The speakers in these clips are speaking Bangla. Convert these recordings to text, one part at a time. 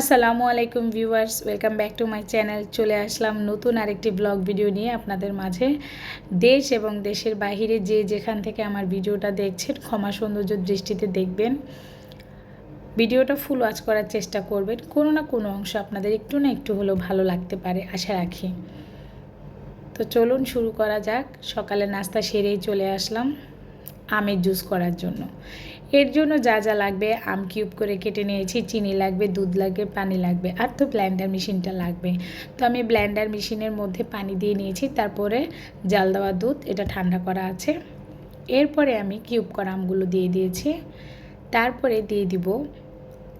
আসসালামু আলাইকুম viewers, welcome back to my channel. চলে আসলাম নতুন আরেকটি ব্লগ ভিডিও নিয়ে আপনাদের মাঝে। দেশ এবং দেশের বাহিরে যে যেখান থেকে আমার ভিডিওটা দেখছেন, ক্ষমা সৌন্দর্য দৃষ্টিতে দেখবেন। ভিডিওটা ফুল ওয়াচ করার চেষ্টা করবেন। কোনো না কোনো অংশ আপনাদের একটু না একটু হলেও ভালো লাগতে পারে, আশা রাখি। তো চলুন শুরু করা যাক। সকালে নাস্তা সেরেই চলে আসলাম, আমের জুস করার জন্য। এর জন্য যা যা লাগবে, আম কিউব করে কেটে নিয়েছি, চিনি লাগবে, দুধ লাগবে, পানি লাগবে, আর তো ব্ল্যান্ডার মেশিনটা লাগবে। তো আমি ব্ল্যান্ডার মেশিনের মধ্যে পানি দিয়ে নিয়েছি, তারপরে জাল দেওয়া দুধ, এটা ঠান্ডা করা আছে। এরপরে আমি কিউব করা আমগুলো দিয়ে দিয়েছি। তারপরে দিয়ে দিব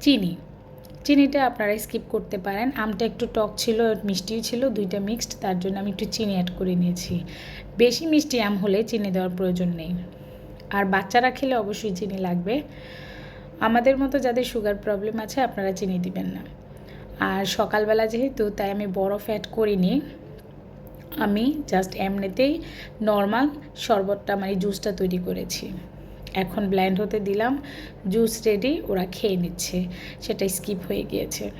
চিনি। চিনিটা আপনারা স্কিপ করতে পারেন। আমটা একটু টক ছিল, মিষ্টিও ছিল, দুইটা মিক্সড তার জন্য আমি একটু চিনি অ্যাড করে নিয়েছি। বেশি মিষ্টি আম হলে চিনি দেওয়ার প্রয়োজন নেই। আর বাচ্চারা খেলে অবশ্যই চিনি লাগবে। আমাদের মতো যাদের সুগার প্রবলেম আছে, আপনারা চিনি দিবেন না। আর সকালবেলা যেহেতু, তাই আমি বরফ অ্যাড করিনি। আমি জাস্ট এমনিতেই নর্মাল শরবতটা মানে জুসটা তৈরি করেছি। এখন ব্ল্যান্ড হতে দিলাম জুস রেডি ওরা খেয়ে নিচ্ছে। সেটা স্কিপ হয়ে গিয়েছে।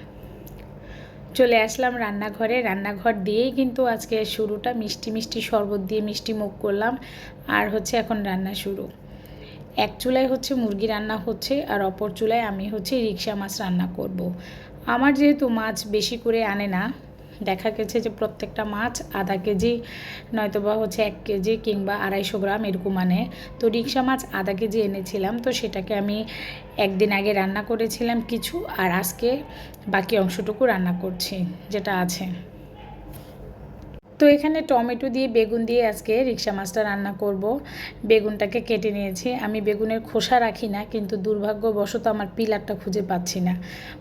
চলে আসলাম রান্নাঘরে। রান্নাঘর দিয়েই কিন্তু আজকে শুরুটা মিষ্টি মিষ্টি শরবত দিয়ে মিষ্টি মুখ করলাম। আর হচ্ছে এখন রান্না শুরু। এক চুলায় হচ্ছে মুরগি রান্না হচ্ছে আর অপর চুলায় আমি হচ্ছে রিক্সা মাছ রান্না করব। আমার যেহেতু মাছ বেশি করে আনে না, দেখা গেছে যে প্রত্যেকটা মাছ আধা কেজি নয়তোবা হচ্ছে এক কেজি কিংবা আড়াইশো গ্রাম এরকম আনে তো রিক্সা মাছ আধা কেজি এনেছিলাম, তো সেটাকে আমি একদিন আগে রান্না করেছিলাম কিছু আর আজকে বাকি অংশটুকু রান্না করছি, যেটা আছে তো এখানে টমেটো দিয়ে, বেগুন দিয়ে আজকে রিক্সা মাছটা রান্না করব। বেগুনটাকে কেটে নিয়েছি। আমি বেগুনের খোসা রাখি না, কিন্তু দুর্ভাগ্যবশত আমার পিলারটা খুঁজে পাচ্ছি না।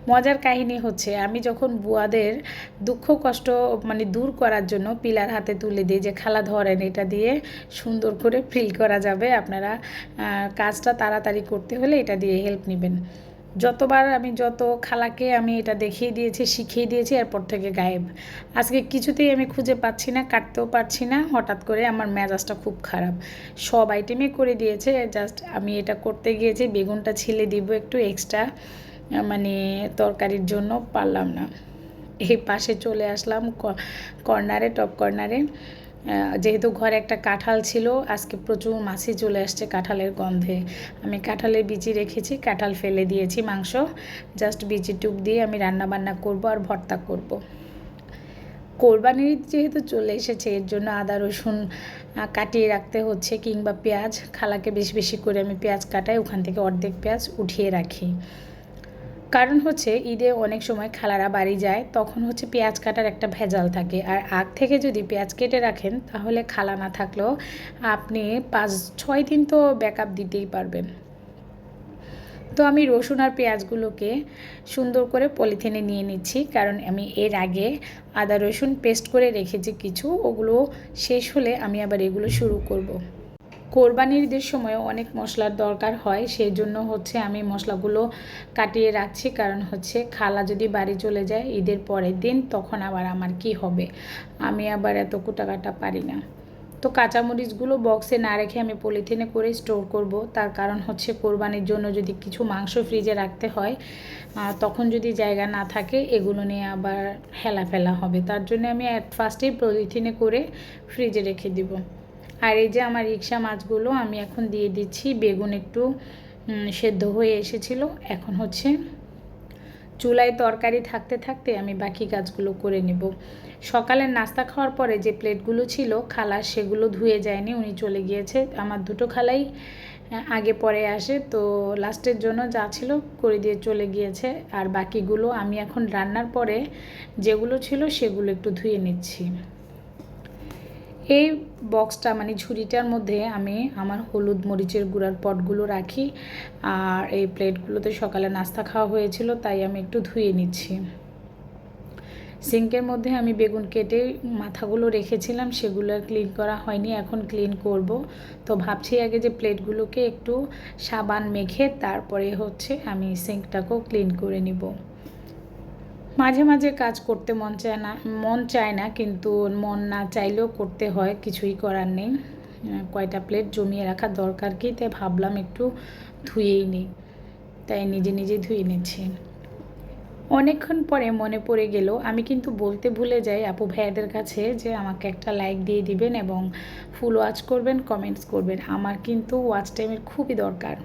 মজার কাহিনী হচ্ছে, আমি যখন বুয়াদের দুঃখ, কষ্ট মানে দূর করার জন্য পিলার হাতে তুলে দিই যে, খালা ধরেন এটা দিয়ে সুন্দর করে ফিল করা যাবে, আপনারা কাজটা তাড়াতাড়ি করতে হলে এটা দিয়ে হেল্প নেবেন। যতবার আমি যত খালাকে আমি এটা দেখিয়ে দিয়েছি, শিখিয়ে দিয়েছি, এরপর থেকে গায়েব। আজকে কিছুতেই আমি খুঁজে পাচ্ছি না, কাটতেও পারছি না। হঠাৎ করে আমার মেজাজটা খুব খারাপ। সব আইটেমে করে দিয়েছে। জাস্ট আমি এটা করতে গিয়েছি, বেগুনটা ছিলে দিব একটু এক্সট্রা মানে তরকারির জন্য, পারলাম না। এই পাশে চলে আসলাম কর্নারে টপ কর্নারে যেহেতু ঘরে একটা কাঁঠাল ছিল, আজকে প্রচুর মাছি চলে আসছে কাঁঠালের গন্ধে। আমি কাঁঠালের বিচি রেখেছি, কাঁঠাল ফেলে দিয়েছি মাংস। জাস্ট বিচি টুক দিয়ে আমি রান্না বান্না করব আর ভর্তা করব। কোরবানির যেহেতু চলে এসেছে, এর জন্য আদা, রসুন কাটিয়ে রাখতে হচ্ছে কিংবা পেঁয়াজ। খালাকে বেশি বেশি করে আমি পেঁয়াজ কাটাই, ওখান থেকে অর্ধেক পেঁয়াজ উঠিয়ে রাখি। কারণ হচ্ছে ঈদে অনেক সময় খালারা বাড়ি যায়, তখন হচ্ছে পেঁয়াজ কাটার একটা ভেজাল থাকে আর আগ থেকে যদি পেঁয়াজ কেটে রাখেন, তাহলে খালা না থাকলেও আপনি পাঁচ, ছয় দিন তো ব্যাকআপ দিতেই পারবেন তো আমি রসুন আর পেঁয়াজগুলোকে সুন্দর করে পলিথিনে নিয়ে নিচ্ছি, কারণ আমি এর আগে আদা রসুন পেস্ট করে রেখেছি কিছু, ওগুলো শেষ হলে আমি আবার এগুলো শুরু করব। কোরবানির ঈদের সময় অনেক মশলার দরকার হয় সেই জন্য হচ্ছে আমি মশলাগুলো কাটিয়ে রাখছি। কারণ হচ্ছে খালা যদি বাড়ি চলে যায় ঈদের পরের দিন, তখন আবার আমার কি হবে? আমি আবার এত কুটাকাটা পারি না। তো কাঁচামরিচগুলো বক্সে না রেখে আমি পলিথিনে করে স্টোর করব। তার কারণ হচ্ছে কোরবানির জন্য যদি কিছু মাংস ফ্রিজে রাখতে হয় তখন যদি জায়গা না থাকে, এগুলো নিয়ে আবার হেলা ফেলা হবে। তার জন্য আমি অ্যাট ফার্স্টেই পলিথিনে করে ফ্রিজে রেখে দিব। আর এই যে আমার রিক্সা মাছগুলো আমি এখন দিয়ে দিচ্ছি। বেগুন একটু সেদ্ধ হয়ে এসেছিল। এখন হচ্ছে চুলায় তরকারি থাকতে থাকতে আমি বাকি কাজগুলো করে নেব। সকালের নাস্তা খাওয়ার পরে যে প্লেটগুলো ছিল, খালা সেগুলো ধুয়ে যায়নি, উনি চলে গিয়েছে। আমার দুটো খালাই আগে পরে আসে। তো লাস্টের জন্য যা ছিল করে দিয়ে চলে গিয়েছে। আর বাকিগুলো আমি এখন রান্নার পরে যেগুলো ছিল সেগুলো একটু ধুয়ে নিচ্ছি। এই বক্সটা মানে ঝুড়িটার মধ্যে আমি আমার হলুদ মরিচের গুঁড়ার পটগুলো রাখি আর এই প্লেটগুলোতে সকালে নাস্তা খাওয়া হয়েছিল, তাই আমি একটু ধুয়ে নিচ্ছি। সিঙ্কের মধ্যে আমি বেগুন কেটে মাথাগুলো রেখেছিলাম, সেগুলো আর ক্লিন করা হয়নি, এখন ক্লিন করব। তো ভাবছি আগে যে প্লেটগুলোকে একটু সাবান মেখে তারপরে হচ্ছে আমি সিঙ্কটাকেও ক্লিন করে নিব। মাঝে মাঝে কাজ করতে মন চায় না, মন চায় না, কিন্তু মন না চাইলেও করতে হয়, কিছুই করার নেই। কয়টা প্লেট জমিয়ে রাখার দরকার কি? তাই ভাবলাম একটু ধুয়েই নিই। তাই নিজে নিজে ধুয়ে নিচ্ছি। অনেকক্ষণ পরে মনে পড়ে গেল, আমি কিন্তু বলতে ভুলে যাই আপু ভাইয়াদের কাছে যে আমাকে একটা লাইক দিয়ে দিবেন এবং ফুল ওয়াচ করবেন কমেন্টস করবেন। আমার কিন্তু ওয়াচ টাইমের খুবই দরকার।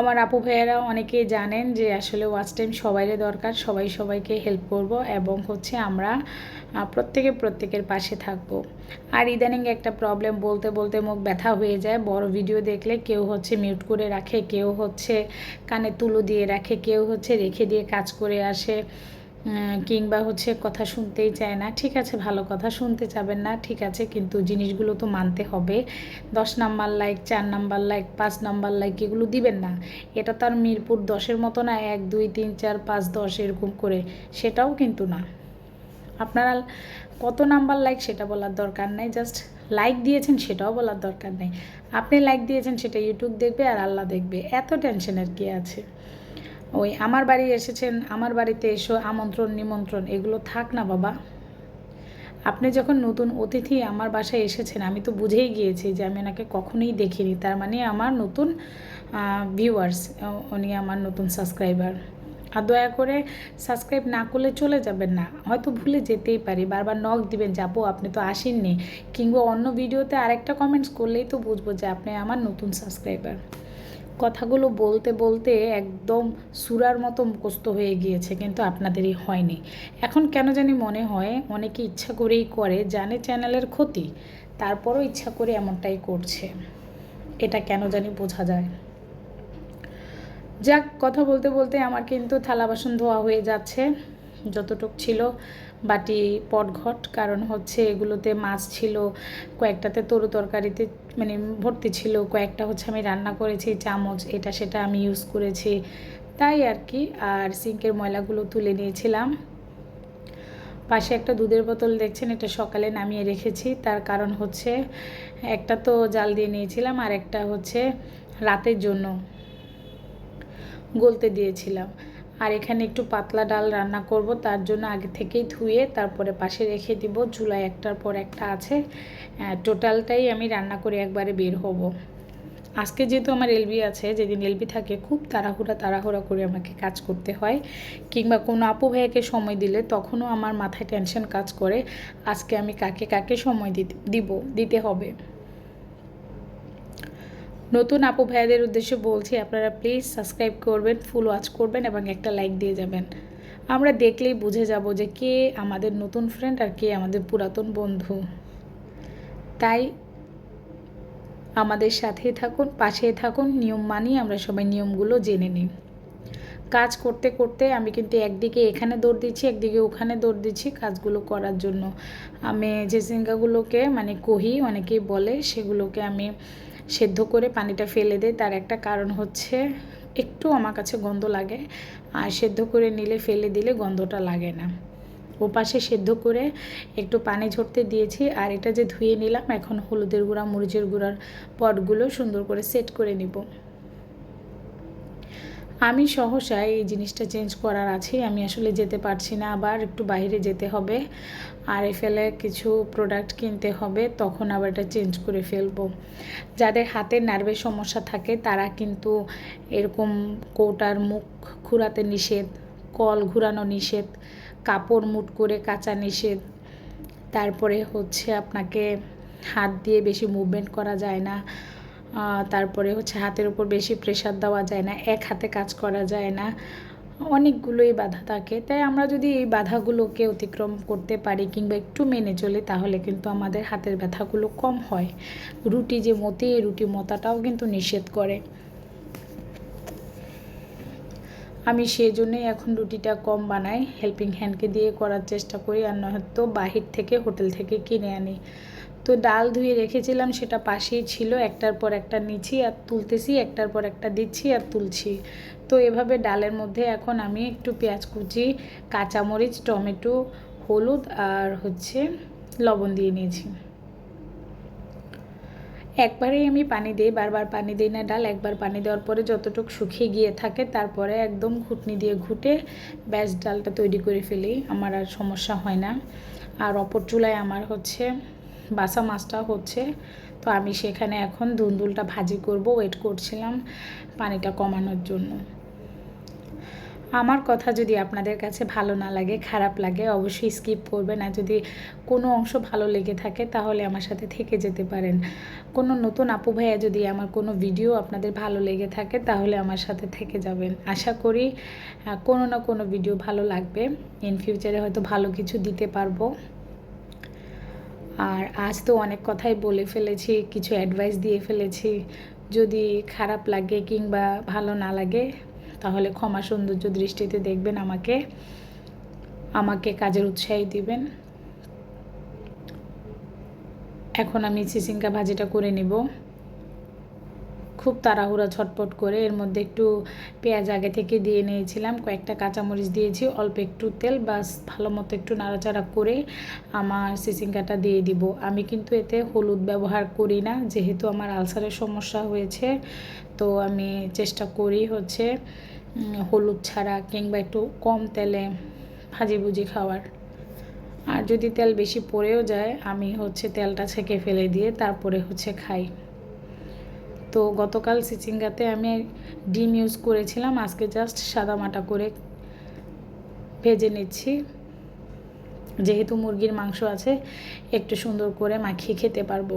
আমার আপু ভাইয়েরা অনেকেই জানেন যে আসলে ওয়াচ টাইম সবাইরে দরকার, সবাই সবাইকে হেল্প করব এবং হচ্ছে আমরা প্রত্যেকে প্রত্যেকের পাশে থাকব। আর ইদানিং একটা প্রবলেম বলতে বলতে মুখ ব্যথা হয়ে যায়। বড় ভিডিও দেখলে কেউ হচ্ছে মিউট করে রাখে, কেউ হচ্ছে কানে তুলো দিয়ে রাখে, কেউ হচ্ছে রেখে দিয়ে কাজ করে আসে। কিংবা হচ্ছে কথা শুনতেই চায় না। ঠিক আছে, ভালো কথা শুনতে চাবেন না, ঠিক আছে, কিন্তু জিনিসগুলো তো মানতে হবে। দশ নাম্বার লাইক চার নাম্বার লাইক পাঁচ নাম্বার লাইক এগুলো দিবেন না। এটা তো আর মিরপুর দশের মতো না, এক, দুই, তিন, চার, পাঁচ, দশ এরকম করে। সেটাও কিন্তু না। আপনারা কত নাম্বার লাইক সেটা বলার দরকার নেই জাস্ট লাইক দিয়েছেন সেটাও বলার দরকার নেই। আপনি লাইক দিয়েছেন সেটা ইউটিউব দেখবে আর আল্লাহ দেখবে। এত টেনশনের কি আছে? ওই আমার বাড়ি এসেছেন, আমার বাড়িতে এসো, আমন্ত্রণ, নিমন্ত্রণ, এগুলো থাক না বাবা। আপনি যখন নতুন অতিথি আমার বাসায় এসেছেন, আমি তো বুঝেই গিয়েছি যে আমি ওনাকে কখনোই দেখিনি। তার মানে আমার নতুন ভিউয়ার্স উনি আমার নতুন সাবস্ক্রাইবার আর দয়া করে সাবস্ক্রাইব না করলে চলে যাবেন না। হয়তো ভুলে যেতেই পারি, বারবার নক দিবেন যাব আপনি তো আসেননি। কিংবা অন্য ভিডিওতে আরেকটা কমেন্টস করলেই তো বুঝব যে আপনি আমার নতুন সাবস্ক্রাইবার কথাগুলো বলতে বলতে একদম সুরার মতো মুখস্থ হয়ে গিয়েছে, কিন্তু আপনাদেরই হয়নি। এখন কেন জানি মনে হয় অনেকে ইচ্ছা করেই করে, জানে চ্যানেলের ক্ষতি, তারপরও ইচ্ছা করে এমনটাই করছে। এটা কেন জানি বোঝা যায়। যাক, কথা বলতে বলতে আমার কিন্তু থালা বাসন ধোয়া হয়ে যাচ্ছে, যতটুক ছিল বাটি, পটঘট, কারণ হচ্ছে এগুলোতে মাছ ছিল, কয়েকটাতে তরু তরকারিতে মানে ভর্তি ছিল, কয়েকটা হচ্ছে আমি রান্না করেছি, চামচ, এটা সেটা আমি ইউজ করেছি, তাই আর কি। আর সিঙ্কের ময়লাগুলো তুলে নিয়েছিলাম। পাশে একটা দুধের বোতল দেখছেন, এটা সকালে নামিয়ে রেখেছি। তার কারণ হচ্ছে একটা তো জাল দিয়ে নিয়েছিলাম আর একটা হচ্ছে রাতের জন্য গলতে দিয়েছিলাম। আর এখানে একটু পাতলা ডাল রান্না করব, তার জন্য আগে থেকেই ধুয়ে তারপরে পাশে রেখে দিব। চুলায় একটার পর একটা আছে টোটালটাই আমি রান্না করে একবারে বের হব। আজকে যেহেতু আমার এলবি আছে, যেদিন এলবি থাকে, খুব তাড়াহুড়া তাড়াহুড়া করে আমাকে কাজ করতে হয়। কিংবা কোনো আপু ভাইয়াকে সময় দিলে তখনও আমার মাথায় টেনশন কাজ করে, আজকে আমি কাকে কাকে সময় দিতে, দিব, দিতে হবে। নতুন আপু ভাইয়াদের উদ্দেশ্যে বলছি, আপনারা প্লিজ সাবস্ক্রাইব করবেন ফুল ওয়াচ করবেন এবং একটা লাইক দিয়ে যাবেন। আমরা দেখলেই বুঝে যাব যে কে আমাদের নতুন ফ্রেন্ড আর কে আমাদের পুরাতন বন্ধু। তাই আমাদের সাথেই থাকুন পাশে থাকুন, নিয়ম মানি আমরা সবাই নিয়মগুলো জেনে নিই। কাজ করতে করতে আমি কিন্তু একদিকে এখানে দৌড় দিচ্ছি, একদিকে ওখানে দৌড় দিচ্ছি কাজগুলো করার জন্য। আমি যে জিঙ্গাগুলোকে মানে কহি অনেকেই বলে, সেগুলোকে আমি সেদ্ধ করে পানিটা ফেলে দেয়। তার একটা কারণ হচ্ছে একটু আমার কাছে গন্ধ লাগে। আর সেদ্ধ করে নিলে ফেলে দিলে গন্ধটা লাগে না। ও পাশে সেদ্ধ করে একটু পানি ঝরতে দিয়েছি। আর এটা যে ধুয়ে নিলাম, এখন হলুদের গুঁড়া, মরিচের গুঁড়ার পটগুলো সুন্দর করে সেট করে নিব। আমি সহসা এই জিনিসটা চেঞ্জ করার আছে আমি আসলে যেতে পারছি না, আবার একটু বাইরে যেতে হবে। আর ফেলে কিছু প্রোডাক্ট কিনতে হবে, তখন আবার এটা চেঞ্জ করে ফেলব। যাদের হাতের নার্ভের সমস্যা থাকে, তারা কিন্তু এরকম কৌটার মুখ ঘুরাতে নিষেধ, কল ঘুরানো নিষেধ, কাপড় মুট করে কাঁচা নিষেধ। তারপরে হচ্ছে আপনাকে হাত দিয়ে বেশি মুভমেন্ট করা যায় না। তারপরে হচ্ছে হাতের উপর বেশি প্রেশার দেওয়া যায় না, এক হাতে কাজ করা যায় না, অনেকগুলোই বাধা থাকে। তাই আমরা যদি এই বাধাগুলোকে অতিক্রম করতে পারি কিংবা একটু মেনে চলি, তাহলে কিন্তু আমাদের হাতের ব্যথাগুলো কম হয়। রুটি যে মতি রুটি মতাটাও কিন্তু নিষেধ করে। আমি সেই জন্যই এখন রুটিটা কম বানাই হেল্পিং হ্যান্ডকে দিয়ে করার চেষ্টা করি, আর নয়তো বাহির থেকে, হোটেল থেকে কিনে আনি। তো ডাল ধুয়ে রেখেছিলাম, সেটা পাশেই ছিল। একটার পর একটা নিচ্ছি আর তুলতেছি, একটার পর একটা দিচ্ছি আর তুলছি। তো এভাবে ডালের মধ্যে এখন আমি একটু পেঁয়াজ কুচি, কাঁচামরিচ, টমেটো, হলুদ আর হচ্ছে লবণ দিয়ে নিয়েছি। একবারেই আমি পানি দিই, বারবার পানি দিই না ডাল, একবার পানি দেওয়ার পরে যতটুকু শুকিয়ে গিয়ে থাকে তারপরে একদম ঘুটনি দিয়ে ঘুটে ব্যাস ডালটা তৈরি করে ফেলি, আমার আর সমস্যা হয় না। আর অপর চুলায় আমার হচ্ছে বাসা মাছটা হচ্ছে, তো আমি সেখানে এখন দুন্দুলটা ভাজি করব ওয়েট করছিলাম পানিটা কমানোর জন্য। আমার কথা যদি আপনাদের কাছে ভালো না লাগে, খারাপ লাগে, অবশ্যই স্কিপ করবেন। আর যদি কোনো অংশ ভালো লেগে থাকে, তাহলে আমার সাথে থেকে যেতে পারেন। কোনো নতুন আপু ভাইয়া যদি আমার কোনো ভিডিও আপনাদের ভালো লেগে থাকে, তাহলে আমার সাথে থেকে যাবেন। আশা করি কোনো না কোনো ভিডিও ভালো লাগবে। ইন ফিউচারে হয়তো ভালো কিছু দিতে পারব। আর আজ তো অনেক কথাই বলে ফেলেছি, কিছু অ্যাডভাইস দিয়ে ফেলেছি। যদি খারাপ লাগে কিংবা ভালো না লাগে, তাহলে ক্ষমা সৌন্দর্য দৃষ্টিতে দেখবেন আমাকে। আমাকে কাজের উৎসাহী দিবেন। এখন আমি চিচিঙ্কা ভাজিটা করে নিব। খুব তাড়াহুড়া ছটপট করে। এর মধ্যে একটু পেঁয়াজ আগে থেকে দিয়ে নিয়েছিলাম। কয়েকটা কাঁচামরিচ দিয়েছি, অল্প একটু তেল, বাস ভালো মতো একটু নাড়াচাড়া করে আমার সিসিঙ্গাটা দিয়ে দিব। আমি কিন্তু এতে হলুদ ব্যবহার করি না, যেহেতু আমার আলসারের সমস্যা হয়েছে। তো আমি চেষ্টা করি হচ্ছে হলুদ ছাড়া কিংবা একটু কম তেলে ভাজি ভুজি খাওয়ার। আর যদি তেল বেশি পড়েও যায়, আমি হচ্ছে তেলটা ছেঁকে ফেলে দিয়ে তারপরে হচ্ছে খাই। তো গতকাল সিচিঙ্গাতে আমি ডিম ইউজ করেছিলাম। আজকে জাস্ট সাদা মাটা করে ভেজে নিচ্ছি। যেহেতু মুরগির মাংস আছে, একটু সুন্দর করে মাখিয়ে খেতে পারব।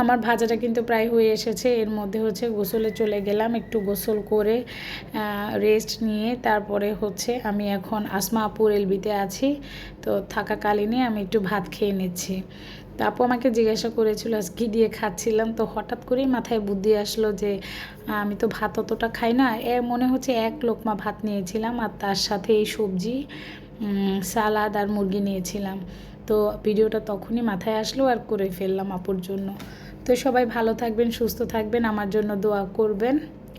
আমার ভাজাটা কিন্তু প্রায় হয়ে এসেছে। এর মধ্যে হচ্ছে গোসলে চলে গেলাম, একটু গোসল করে রেস্ট নিয়ে তারপরে হচ্ছে আমি এখন আসমা আপুর এলবিতে আছি। তো থাকাকালীনই আমি একটু ভাত খেয়ে নিচ্ছি। তো আপু আমাকে জিজ্ঞাসা করেছিল, আজ কী দিয়ে খাচ্ছিলাম? তো হঠাৎ করেই মাথায় বুদ্ধি আসলো যে আমি তো ভাত অতটা খাই না। এ মনে হচ্ছে এক লোকমা ভাত নিয়েছিলাম আর তার সাথে এই সবজি সালাদ আর মুরগি নিয়েছিলাম। তো ভিডিওটা তখনই মাথায় আসলো আর করে ফেললাম আপুর জন্য। তো সবাই ভালো থাকবেন, সুস্থ থাকবেন, আমার জন্য দোয়া করবেন।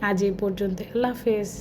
আজ এই পর্যন্ত। আল্লাহ হাফেজ।